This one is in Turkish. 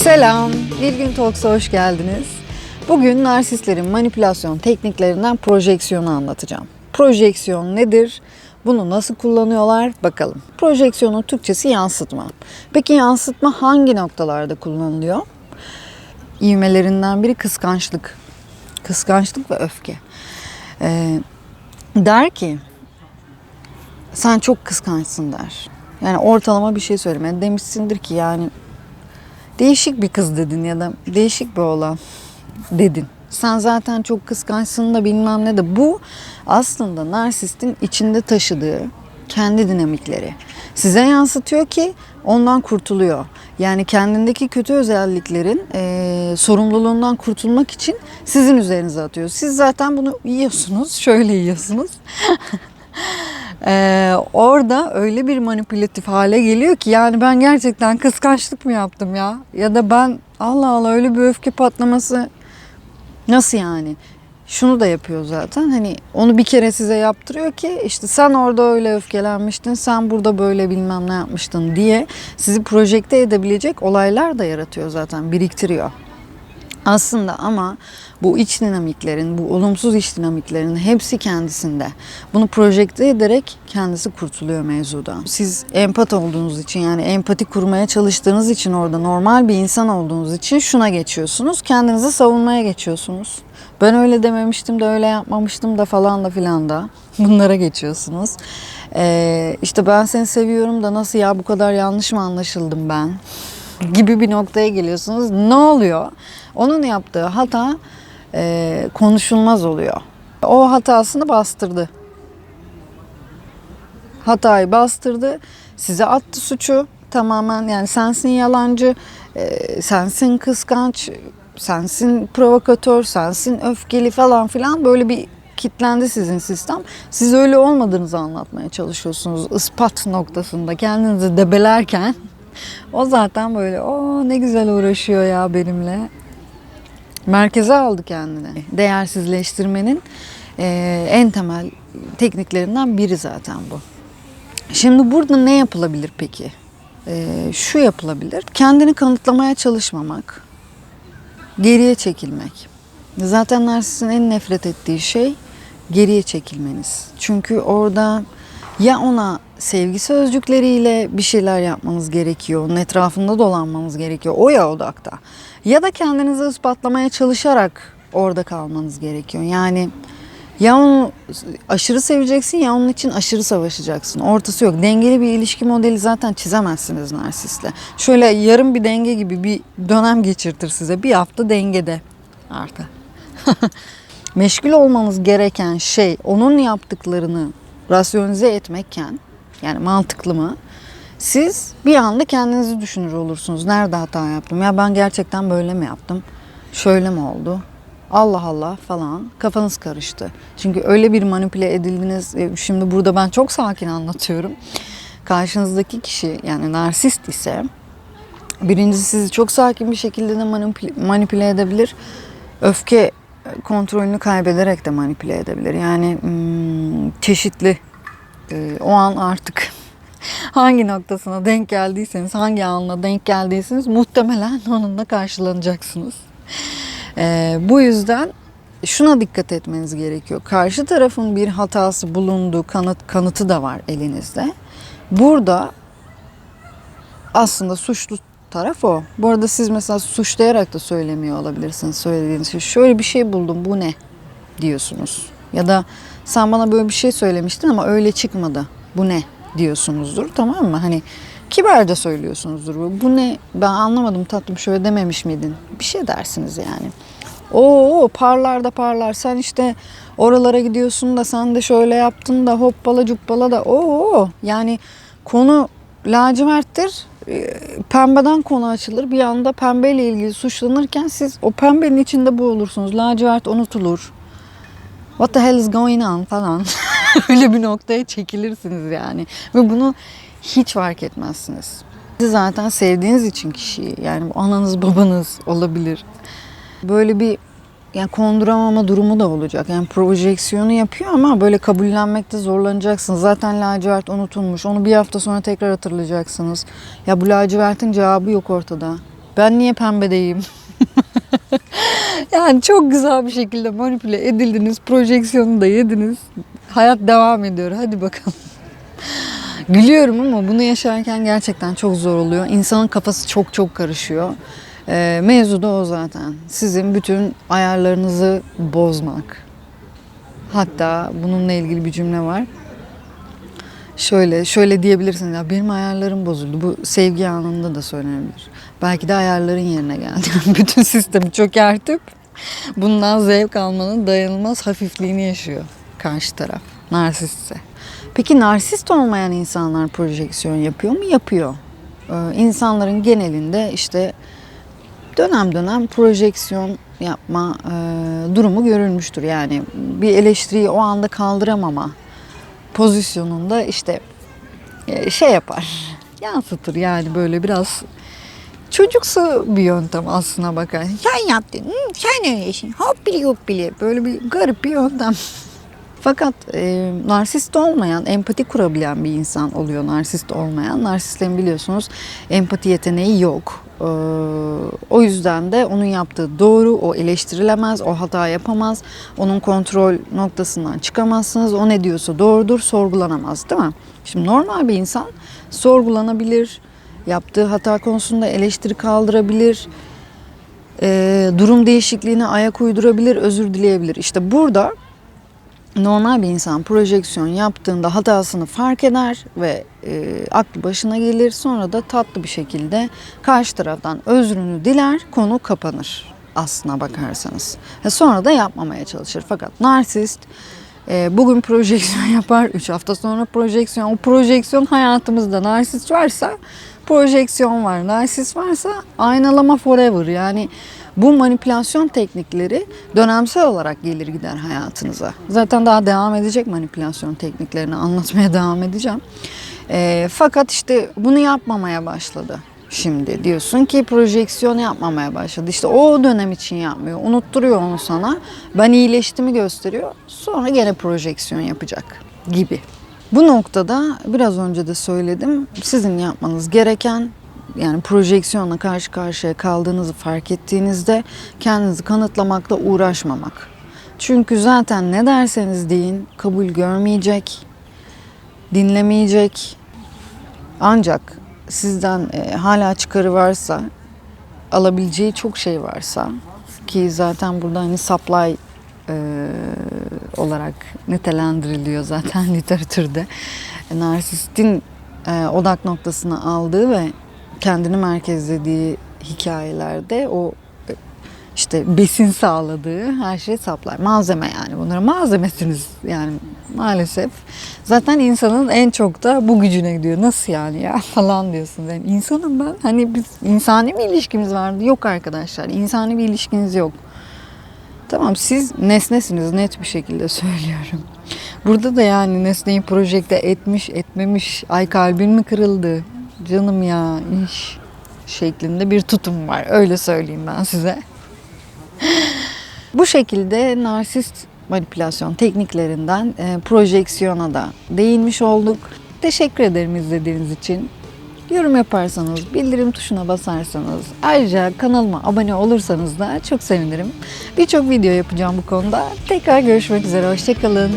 Selam, Bir Gün Talks'a hoş geldiniz. Bugün narsistlerin manipülasyon tekniklerinden projeksiyonu anlatacağım. Projeksiyon nedir? Bunu nasıl kullanıyorlar? Bakalım. Projeksiyonun Türkçesi yansıtma. Peki yansıtma hangi noktalarda kullanılıyor? İvmelerinden biri kıskançlık. Kıskançlık ve öfke. Ee, der ki sen çok kıskançsın der. Yani ortalama bir şey söyleme. Demişsindir ki yani değişik bir kız dedin ya da değişik bir oğlan dedin. Sen zaten çok kıskançsın da bilmem ne de bu aslında narsistin içinde taşıdığı kendi dinamikleri. Size yansıtıyor ki ondan kurtuluyor. Yani kendindeki kötü özelliklerin e, sorumluluğundan kurtulmak için sizin üzerinize atıyor. Siz zaten bunu yiyorsunuz, şöyle yiyorsunuz. Ee, orada öyle bir manipülatif hale geliyor ki yani ben gerçekten kıskançlık mı yaptım ya? Ya da ben Allah Allah öyle bir öfke patlaması nasıl yani? Şunu da yapıyor zaten hani onu bir kere size yaptırıyor ki işte sen orada öyle öfkelenmiştin sen burada böyle bilmem ne yapmıştın diye sizi projekte edebilecek olaylar da yaratıyor zaten biriktiriyor. Aslında ama bu iç dinamiklerin, bu olumsuz iç dinamiklerin hepsi kendisinde. Bunu projekte ederek kendisi kurtuluyor mevzudan. Siz empat olduğunuz için yani empati kurmaya çalıştığınız için orada normal bir insan olduğunuz için şuna geçiyorsunuz. Kendinizi savunmaya geçiyorsunuz. Ben öyle dememiştim de öyle yapmamıştım da falan da filan da. Bunlara geçiyorsunuz. Ee, işte ben seni seviyorum da nasıl ya bu kadar yanlış mı anlaşıldım ben? Gibi bir noktaya geliyorsunuz. Ne oluyor? Onun yaptığı hata e, konuşulmaz oluyor. O hatasını bastırdı. Hatayı bastırdı. Size attı suçu. Tamamen yani sensin yalancı, e, sensin kıskanç, sensin provokatör, sensin öfkeli falan filan böyle bir kitlendi sizin sistem. Siz öyle olmadığınızı anlatmaya çalışıyorsunuz. Ispat noktasında kendinizi debelerken o zaten böyle o ne güzel uğraşıyor ya benimle. Merkeze aldı kendini. Değersizleştirmenin e, en temel tekniklerinden biri zaten bu. Şimdi burada ne yapılabilir peki? E, şu yapılabilir. Kendini kanıtlamaya çalışmamak. Geriye çekilmek. Zaten narsistin en nefret ettiği şey geriye çekilmeniz. Çünkü orada ya ona sevgi sözcükleriyle bir şeyler yapmanız gerekiyor. Onun etrafında dolanmanız gerekiyor. O ya odakta. Ya da kendinizi ispatlamaya çalışarak orada kalmanız gerekiyor. Yani ya onu aşırı seveceksin ya onun için aşırı savaşacaksın. Ortası yok. Dengeli bir ilişki modeli zaten çizemezsiniz narsistle. Şöyle yarım bir denge gibi bir dönem geçirtir size. Bir hafta dengede artık. Meşgul olmanız gereken şey onun yaptıklarını rasyonize etmekken yani mantıklı mı? Siz bir anda kendinizi düşünür olursunuz. Nerede hata yaptım? Ya ben gerçekten böyle mi yaptım? Şöyle mi oldu? Allah Allah falan kafanız karıştı. Çünkü öyle bir manipüle edildiniz. E, Şimdi burada ben çok sakin anlatıyorum. Karşınızdaki kişi yani narsist ise birincisi sizi çok sakin bir şekilde de manipüle, manipüle edebilir. Öfke kontrolünü kaybederek de manipüle edebilir. Yani hmm, çeşitli e, o an artık hangi noktasına denk geldiyseniz, hangi anla denk geldiyseniz muhtemelen onunla karşılanacaksınız. E, bu yüzden şuna dikkat etmeniz gerekiyor. Karşı tarafın bir hatası bulunduğu kanıt kanıtı da var elinizde. Burada aslında suçlu taraf o. Bu arada siz mesela suçlayarak da söylemiyor olabilirsiniz söylediğiniz şey. Şöyle bir şey buldum bu ne diyorsunuz. Ya da sen bana böyle bir şey söylemiştin ama öyle çıkmadı. Bu ne diyorsunuzdur tamam mı? Hani kibarca söylüyorsunuzdur. Bu, bu ne ben anlamadım tatlım şöyle dememiş miydin? Bir şey dersiniz yani. Oo parlar da parlar sen işte oralara gidiyorsun da sen de şöyle yaptın da hoppala cuppala da oo yani konu laciverttir e, pembeden konu açılır. Bir anda pembeyle ilgili suçlanırken siz o pembenin içinde bu olursunuz. Lacivert unutulur. What the hell is going on falan. Öyle bir noktaya çekilirsiniz yani. Ve bunu hiç fark etmezsiniz. Siz zaten sevdiğiniz için kişiyi yani bu ananız babanız olabilir. Böyle bir yani konduramama durumu da olacak. Yani projeksiyonu yapıyor ama böyle kabullenmekte zorlanacaksınız. Zaten lacivert unutulmuş. Onu bir hafta sonra tekrar hatırlayacaksınız. Ya bu lacivertin cevabı yok ortada. Ben niye pembedeyim? yani çok güzel bir şekilde manipüle edildiniz. Projeksiyonu da yediniz. Hayat devam ediyor. Hadi bakalım. Gülüyorum ama bunu yaşarken gerçekten çok zor oluyor. İnsanın kafası çok çok karışıyor. Ee, mevzu da o zaten. Sizin bütün ayarlarınızı bozmak. Hatta bununla ilgili bir cümle var. Şöyle, şöyle diyebilirsiniz ya benim ayarlarım bozuldu. Bu sevgi anında da söylenebilir. Belki de ayarların yerine geldi. Bütün sistemi çökertip bundan zevk almanın dayanılmaz hafifliğini yaşıyor karşı taraf. Narsistse. Peki narsist olmayan insanlar projeksiyon yapıyor mu? Yapıyor. Ee, insanların genelinde işte dönem dönem projeksiyon yapma e, durumu görülmüştür. Yani bir eleştiriyi o anda kaldıramama pozisyonunda işte e, şey yapar, yansıtır yani böyle biraz çocuksu bir yöntem aslına bakar. Sen yaptın, hı, sen öylesin, hoppili hoppili böyle bir garip bir yöntem. Fakat e, narsist olmayan, empati kurabilen bir insan oluyor narsist olmayan. Narsistlerin biliyorsunuz empati yeteneği yok. Ee, o yüzden de onun yaptığı doğru, o eleştirilemez, o hata yapamaz. Onun kontrol noktasından çıkamazsınız. O ne diyorsa doğrudur, sorgulanamaz değil mi? Şimdi normal bir insan sorgulanabilir, yaptığı hata konusunda eleştiri kaldırabilir, e, durum değişikliğine ayak uydurabilir, özür dileyebilir. İşte burada normal bir insan projeksiyon yaptığında hatasını fark eder ve e, aklı başına gelir. Sonra da tatlı bir şekilde karşı taraftan özrünü diler, konu kapanır aslına bakarsanız. Ve sonra da yapmamaya çalışır. Fakat narsist e, bugün projeksiyon yapar, 3 hafta sonra projeksiyon. O projeksiyon hayatımızda narsist varsa projeksiyon var. Narsist varsa aynalama forever. Yani bu manipülasyon teknikleri dönemsel olarak gelir gider hayatınıza. Zaten daha devam edecek manipülasyon tekniklerini anlatmaya devam edeceğim. E, fakat işte bunu yapmamaya başladı şimdi. Diyorsun ki projeksiyon yapmamaya başladı. İşte o dönem için yapmıyor. Unutturuyor onu sana. Ben iyileştiğimi gösteriyor. Sonra gene projeksiyon yapacak gibi. Bu noktada biraz önce de söyledim. Sizin yapmanız gereken yani projeksiyonla karşı karşıya kaldığınızı fark ettiğinizde kendinizi kanıtlamakla uğraşmamak. Çünkü zaten ne derseniz deyin kabul görmeyecek, dinlemeyecek. Ancak sizden e, hala çıkarı varsa, alabileceği çok şey varsa ki zaten burada hani supply e, olarak nitelendiriliyor zaten literatürde. Narsistin e, odak noktasını aldığı ve kendini merkezlediği hikayelerde o işte besin sağladığı her şey saplar. Malzeme yani bunlara malzemesiniz yani maalesef. Zaten insanın en çok da bu gücüne gidiyor. Nasıl yani ya falan diyorsun. Yani insanım ben. Hani biz insani bir ilişkimiz vardı. Yok arkadaşlar. insani bir ilişkiniz yok. Tamam siz nesnesiniz net bir şekilde söylüyorum. Burada da yani nesneyi projekte etmiş etmemiş ay kalbin mi kırıldı canım ya iş şeklinde bir tutum var öyle söyleyeyim ben size. Bu şekilde narsist manipülasyon tekniklerinden e, projeksiyona da değinmiş olduk. Teşekkür ederim izlediğiniz için. Yorum yaparsanız, bildirim tuşuna basarsanız, ayrıca kanalıma abone olursanız da çok sevinirim. Birçok video yapacağım bu konuda. Tekrar görüşmek üzere, hoşçakalın.